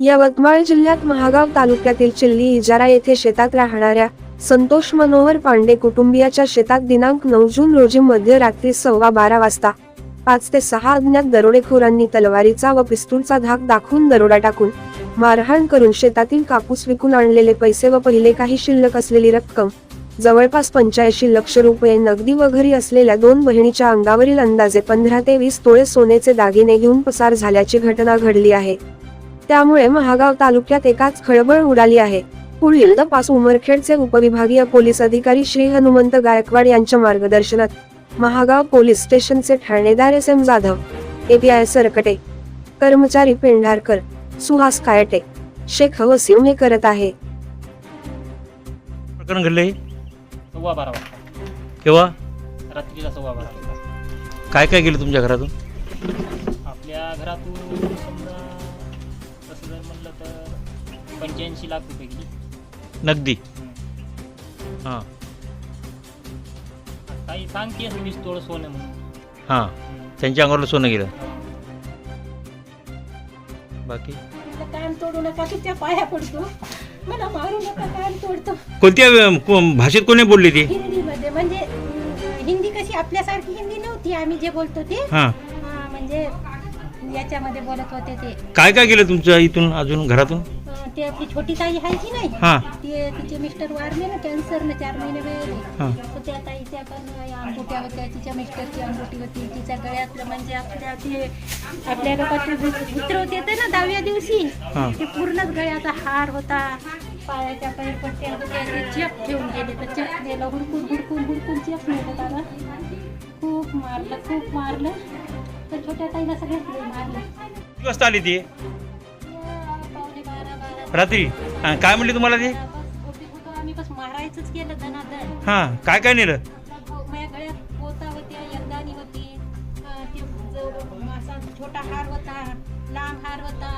यवतमाळ जिल्ह्यात महागाव तालुक्यातील चिल्ली इजारा येथे शेतात राहणाऱ्या संतोष मनोहर पांडे कुटुंबियाच्या शेतात दिनांक नऊ जून रोजी मध्यरात्री सव्वा बारा वाजता पाच ते सहा अज्ञात दरोडेखोरांनी तलवारीचा व पिस्तूलचा धाक दाखवून दरोडा टाकून मारहाण करून शेतातील कापूस विकून आणलेले पैसे व पहिले काही शिल्लक असलेली रक्कम जवळपास पंच्याऐंशी लक्ष रुपये नगदी व घरी असलेल्या दोन बहिणीच्या अंगावरील अंदाजे पंधरा ते वीस तोळे सोनेचे दागिने घेऊन पसार झाल्याची घटना घडली आहे. त्यामुळे महागाव तालुक्यात एकाच खळबळ उडाली आहे. पुढील तपास उमरखेडचे उपविभागीय पोलीस अधिकारी श्री हनुमंत गायकवाड यांच्या मार्गदर्शनात. महागाव पोलीस स्टेशनचे ठाणेदार S. M. Jadhav API Sarkate कर्मचारी पेंढारकर सुहास कायटे शेख वसीम हे करत आहे. प्रकरण घडलं? हे सव्वा बारा वाजता. केव्हा? रात्रीला सव्वा बारा वाजता. काय काय गेलं तुमच्या घरातून? आपल्या घरातून पंच्याऐंशी लाख रुपये गेली. नगदी. हां. काही सांगते असं वीस तोळ सोनं म्हणून. हां. त्यांच्या अंगावरलं सोनं गेलं. बाकी? कान तोडू नका तुझ्या पाया पडतो. मला मारू नका कान तोडतो. कोणत्या अं, को- भाषेत कोणी बोलली ती? हिंदीमध्ये म्हणजे अं, हिंदी कशी आपल्यासारखी हिंदी नव्हती आम्ही जे बोलतो ते. हां. हा, म्हणजे याच्यामध्ये बोलत होते ते. काय काय गेलं तुमच्या इथून अजून घरातून? अं, ते आपली छोटी ताई आहे की नाही? हां. ते तिचे मिस्टर वारले ना कॅन्सरनं चार महिने हां. वेळेले तर त्या ताईच्या पण अंगुट्या होत्या तिच्या मिस्टरची अंगुटी होती तिच्या गळ्यातलं म्हणजे आपल्या ते आपल्या लोकांचे मित्र होते ना दहाव्या दिवशी हां. ते पूर्णच गळ्याचा हार होता. पायाच्या काही पट्ट्या होत्या ते चेप ठेवून गेले. तर चेप गेलं हुडकून हुडकून हुडकून चेप नेलं त्याला. खूप मारलं खूप मारलं. छोट्या ताईला सगळ्यात लई मारलं किती वाजता आली ती? पावणे बारा बारा रात्री? हां, काय म्हणली तुम्हाला ती? बस आम्ही बस मारायचंच केलं धनाधन हां काय काय नेलं? माझ्या गळ्यात पोता होत्या यंदानी होती. अं, ते जो असा छोटा हार होता लांब हार होता